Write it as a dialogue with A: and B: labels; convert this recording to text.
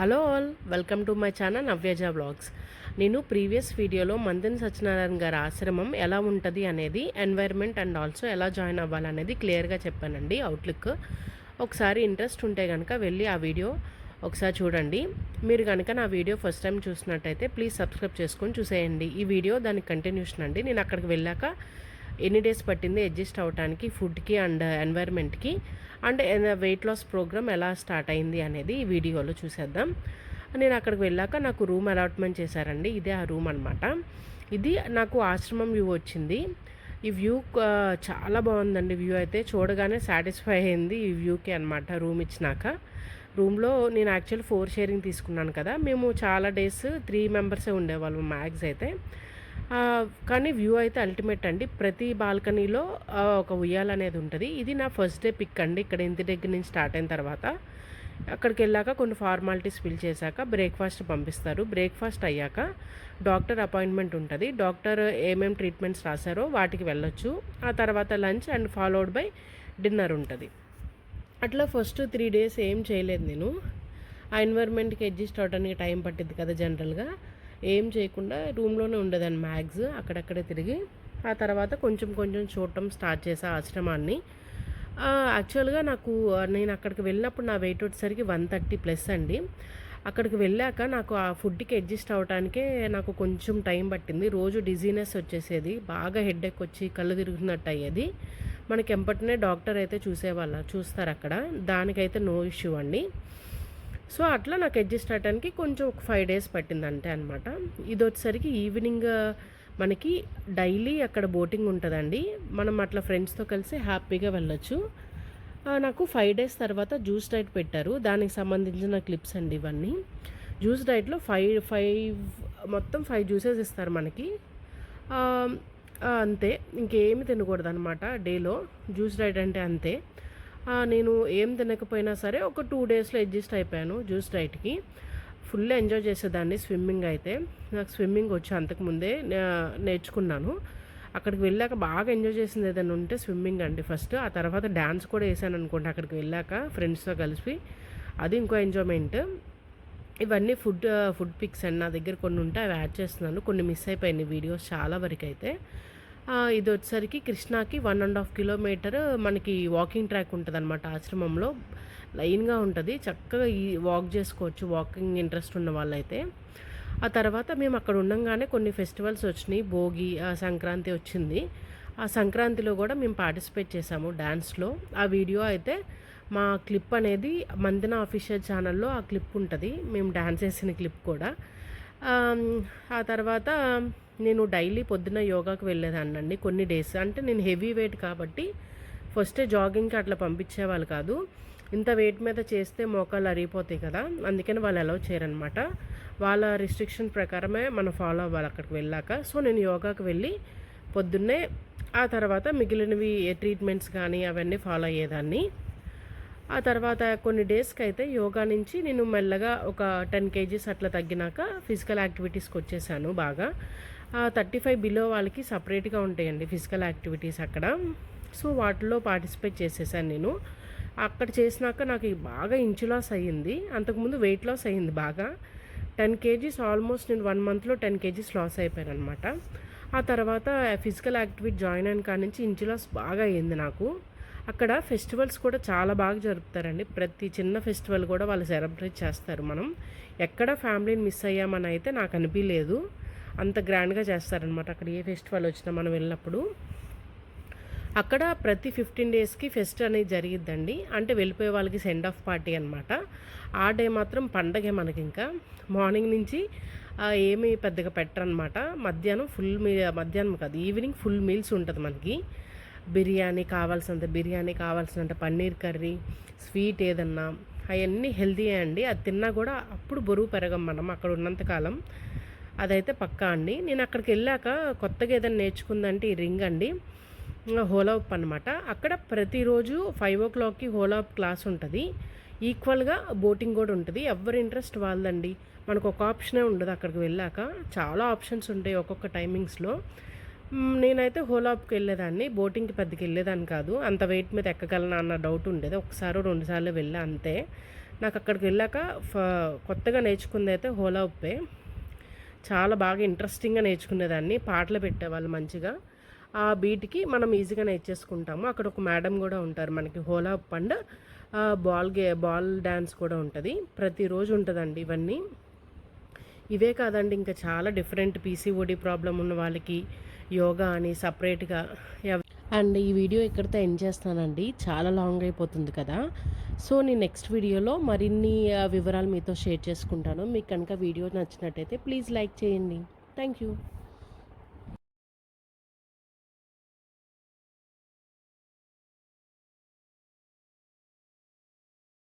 A: Hello all welcome to my channel Navyaja blogs. నేను previous వీడియోలో మందన్ సత్యనారాయణ గారి ఆశ్రమం ఎలా ఉంటుంది అనేది ఎన్వైర్న్మెంట్ అండ్ ఆల్సో ఎలా జాయిన్ అవ్వాలనేది క్లియర్గా చెప్పానండి అవుట్లుక్ ఒకసారి ఇంట్రెస్ట్ ఉంటే కనుక వెళ్ళి ఆ వీడియో ఒకసారి చూడండి. మీరు కనుక నా వీడియో ఫస్ట్ టైం చూసినట్టయితే ప్లీజ్ సబ్స్క్రైబ్ చేసుకొని చూసేయండి. ఈ వీడియో దానికి కంటిన్యూషన్ అండి. నేను అక్కడికి వెళ్ళాక ఎన్ని డేస్ పట్టింది అడ్జస్ట్ అవడానికి ఫుడ్కి అండ్ ఎన్వైర్న్మెంట్కి? అండ్ వెయిట్ లాస్ ప్రోగ్రామ్ ఎలా స్టార్ట్ అయింది అనేది ఈ వీడియోలో చూసేద్దాం. నేను అక్కడికి వెళ్ళాక నాకు రూమ్ అలాట్మెంట్ చేశారండి. ఇదే ఆ రూమ్ అనమాట ఇది నాకు ఆశ్రమం వ్యూ వచ్చింది. ఈ వ్యూ చాలా బాగుందండి వ్యూ అయితే. చూడగానే సాటిస్ఫై అయింది ఈ వ్యూకి అనమాట రూమ్ ఇచ్చినాక. రూమ్లో నేను యాక్చువల్ ఫోర్ షేరింగ్ తీసుకున్నాను కదా. మేము చాలా డేస్ త్రీ మెంబర్సే ఉండేవాళ్ళం మ్యాక్స్ అయితే. కానీ వ్యూ అయితే అల్టిమేట్ అండి. ప్రతి బాల్కనీలో ఒక ఉయ్యాల అనేది ఉంటుంది. ఇది నా ఫస్ట్ డే పిక్ అండి. ఇక్కడ ఇంటి దగ్గర నుంచి స్టార్ట్ అయిన తర్వాత. అక్కడికి వెళ్ళాక కొన్ని ఫార్మాలిటీస్ ఫిల్ చేశాక బ్రేక్ఫాస్ట్ పంపిస్తారు. బ్రేక్ఫాస్ట్ అయ్యాక డాక్టర్ అపాయింట్మెంట్ ఉంటుంది. డాక్టర్ ఏమేం ట్రీట్మెంట్స్ రాశారో వాటికి వెళ్ళొచ్చు. ఆ తర్వాత lunch and followed by dinner ఉంటుంది. అట్లా ఫస్ట్ త్రీ డేస్ ఏం చేయలేదు నేను. ఆ ఎన్వైర్న్మెంట్కి అడ్జస్ట్ అవడానికి టైం పట్టింది కదా జనరల్గా. ఏం చేయకుండా రూమ్లోనే ఉండేదాన్ని మ్యాగ్స్ అక్కడక్కడే తిరిగి. ఆ తర్వాత కొంచెం కొంచెం చూడటం స్టార్ట్ చేసా ఆశ్రమాన్ని. యాక్చువల్గా నాకు నేను అక్కడికి వెళ్ళినప్పుడు నా వెయిట్ వచ్చేసరికి వన్ థర్టీ ప్లస్ అండి. అక్కడికి వెళ్ళాక నాకు ఆ ఫుడ్కి అడ్జస్ట్ అవడానికే నాకు కొంచెం టైం పట్టింది. రోజు డిజీనెస్ వచ్చేసేది. బాగా హెడ్ఎక్ వచ్చి కళ్ళు తిరుగుతున్నట్టు అయ్యేది. మనకి ఎంపటినే డాక్టర్ అయితే చూసేవాళ్ళ చూస్తారు అక్కడ. దానికైతే నో ఇష్యూ అండి. సో అట్లా నాకు అడ్జస్ట్ అవ్వడానికి కొంచెం ఒక ఫైవ్ డేస్ పట్టింది అంతే అనమాట ఇది వచ్చేసరికి ఈవినింగ్ మనకి డైలీ అక్కడ బోటింగ్ ఉంటుందండి. మనం అట్లా ఫ్రెండ్స్తో కలిసి హ్యాపీగా వెళ్ళొచ్చు. నాకు ఫైవ్ డేస్ తర్వాత జ్యూస్ డైట్ పెట్టారు. దానికి సంబంధించిన క్లిప్స్ అండి ఇవన్నీ. జ్యూస్ డైట్లో ఫైవ్ ఫైవ్ మొత్తం ఫైవ్ జ్యూసెస్ ఇస్తారు మనకి. అంతే. ఇంకేమి తినకూడదు అనమాట డేలో జ్యూస్ డైట్ అంటే అంతే. నేను ఏం తినకపోయినా సరే ఒక టూ డేస్లో అడ్జస్ట్ అయిపోయాను జ్యూస్ డైట్కి ఫుల్ ఎంజాయ్ చేసేదాన్ని స్విమ్మింగ్ అయితే. నాకు స్విమ్మింగ్ వచ్చి అంతకుముందే నేర్చుకున్నాను. అక్కడికి వెళ్ళాక బాగా ఎంజాయ్ చేసింది ఏదైనా ఉంటే స్విమ్మింగ్ అండి ఫస్ట్ ఆ తర్వాత డ్యాన్స్ కూడా వేసాను అనుకోండి అక్కడికి వెళ్ళాక ఫ్రెండ్స్తో కలిసి. అది ఇంకో ఎంజాయ్మెంట్ ఇవన్నీ ఫుడ్ ఫుడ్ పిక్స్ అండి. నా దగ్గర కొన్ని ఉంటే అవి యాడ్ చేస్తున్నాను. కొన్ని మిస్ అయిపోయినాయి వీడియోస్ చాలా వరకు అయితే. ఇది వచ్చేసరికి కృష్ణాకి వన్ అండ్ హాఫ్ కిలోమీటర్ మనకి వాకింగ్ ట్రాక్ ఉంటుంది అనమాట ఆశ్రమంలో. లైన్గా ఉంటుంది. చక్కగా ఈ వాక్ చేసుకోవచ్చు వాకింగ్ ఇంట్రెస్ట్ ఉన్న వాళ్ళైతే. ఆ తర్వాత మేము అక్కడ ఉండంగానే కొన్ని ఫెస్టివల్స్ వచ్చినాయి. భోగి సంక్రాంతి వచ్చింది. ఆ సంక్రాంతిలో కూడా మేము పార్టిసిపేట్ చేసాము డ్యాన్స్లో ఆ వీడియో అయితే మా క్లిప్ అనేది మందిన అఫీషియల్ ఛానల్లో ఆ క్లిప్ ఉంటుంది. మేము డ్యాన్స్ చేసిన క్లిప్ కూడా. ఆ తర్వాత నేను డైలీ పొద్దున్న యోగాకు వెళ్ళేదాన్నండి కొన్ని డేస్. అంటే నేను హెవీ వెయిట్ కాబట్టి ఫస్టే జాగింగ్కి అట్లా పంపించేవాళ్ళు కాదు. ఇంత వెయిట్ మీద చేస్తే మోకాలు అరిగిపోతాయి కదా అందుకని వాళ్ళు అలౌ చేయరనమాట వాళ్ళ రిస్ట్రిక్షన్ ప్రకారమే మనం ఫాలో అవ్వాలి అక్కడికి వెళ్ళాక. సో నేను యోగాకి వెళ్ళి పొద్దున్నే ఆ తర్వాత మిగిలినవి ట్రీట్మెంట్స్ కానీ అవన్నీ ఫాలో అయ్యేదాన్ని. ఆ తర్వాత కొన్ని డేస్కి అయితే యోగా నుంచి నేను మెల్లగా ఒక టెన్ కేజీస్ అట్లా తగ్గినాక ఫిజికల్ యాక్టివిటీస్కి వచ్చేసాను బాగా. థర్టీ ఫైవ్ బిలో వాళ్ళకి సపరేట్గా ఉంటాయండి ఫిజికల్ యాక్టివిటీస్ అక్కడ. సో వాటిలో పార్టిసిపేట్ చేసేసాను నేను. అక్కడ చేసినాక నాకు బాగా ఇంచు లాస్ అయ్యింది. అంతకుముందు వెయిట్ లాస్ అయ్యింది బాగా. టెన్ కేజీస్ ఆల్మోస్ట్ నేను వన్ మంత్లో టెన్ కేజీస్ లాస్ అయిపోయాను అనమాట ఆ తర్వాత ఫిజికల్ యాక్టివిటీ జాయిన్ అయిన కాడ నుంచి ఇంచు లాస్ బాగా అయ్యింది నాకు. అక్కడ ఫెస్టివల్స్ కూడా చాలా బాగా జరుపుతారండి. ప్రతి చిన్న ఫెస్టివల్ కూడా వాళ్ళు సెలబ్రేట్ చేస్తారు మనం. ఎక్కడ ఫ్యామిలీని మిస్ అయ్యామని అయితే నాకు అనిపించలేదు అంత గ్రాండ్గా చేస్తారనమాట అక్కడ ఏ ఫెస్టివల్ వచ్చినా మనం వెళ్ళినప్పుడు. అక్కడ ప్రతి ఫిఫ్టీన్ డేస్కి ఫెస్ట్ అనేది జరిగిద్దండి. అంటే వెళ్ళిపోయే వాళ్ళకి సెండ్ ఆఫ్ పార్టీ అనమాట ఆ డే మాత్రం పండగే మనకి ఇంకా. మార్నింగ్ నుంచి ఏమీ పెద్దగా పెట్టరనమాట మధ్యాహ్నం ఫుల్ మీ మధ్యాహ్నం కాదు ఈవినింగ్ ఫుల్ మీల్స్ ఉంటుంది మనకి. బిర్యానీ కావాల్సినంత బిర్యానీ కావాల్సినంత పన్నీర్ కర్రీ స్వీట్ ఏదన్నా అవన్నీ హెల్తీ అండి. అది తిన్నా కూడా అప్పుడు బరువు పెరగం మనం అక్కడ ఉన్నంతకాలం అదైతే పక్కా అండి. నేను అక్కడికి వెళ్ళాక కొత్తగా ఏదైనా నేర్చుకుందంటే ఈ రింగ్ అండి. హోలా అనమాట అక్కడ ప్రతిరోజు ఫైవ్ ఓ క్లాక్కి హోలా క్లాస్ ఉంటుంది. ఈక్వల్గా బోటింగ్ కూడా ఉంటుంది. ఎవరి ఇంట్రెస్ట్ వాళ్ళదండి. మనకు ఒక ఆప్షనే ఉండదు అక్కడికి వెళ్ళాక. చాలా ఆప్షన్స్ ఉంటాయి ఒక్కొక్క టైమింగ్స్లో. నేనైతే హోలాప్కి వెళ్ళేదాన్ని. బోటింగ్కి పెద్దకి వెళ్ళేదాన్ని కాదు. అంత వెయిట్ మీద ఎక్కగలనా అన్న డౌట్ ఉండేది. ఒకసారి రెండుసార్లు వెళ్ళా అంతే. నాకు అక్కడికి వెళ్ళాక ఫ కొత్తగా నేర్చుకుంది అయితే హోలా ఉప్పే చాలా బాగా ఇంట్రెస్టింగ్గా నేర్చుకునేదాన్ని. పాటలు పెట్టేవాళ్ళు మంచిగా. ఆ బీట్కి మనం ఈజీగా నేర్చేసుకుంటాము. అక్కడ ఒక మేడం కూడా ఉంటారు మనకి హోలా ఉప్ అండ్ బాల్ గే బాల్ డ్యాన్స్ కూడా ఉంటుంది. ప్రతిరోజు ఉంటుందండి ఇవన్నీ. ఇవే కాదండి ఇంకా చాలా డిఫరెంట్ పీసీఓడి ప్రాబ్లం ఉన్న వాళ్ళకి యోగా అని సపరేట్గా అండ్ ఈ వీడియో ఇక్కడితో ఎండ్ చేస్తానండి. చాలా లాంగ్ అయిపోతుంది కదా. సో నేను నెక్స్ట్ వీడియోలో మరిన్ని వివరాలు మీతో షేర్ చేసుకుంటాను. మీకు కనుక వీడియో నచ్చినట్టయితే ప్లీజ్ లైక్ చేయండి. Thank you.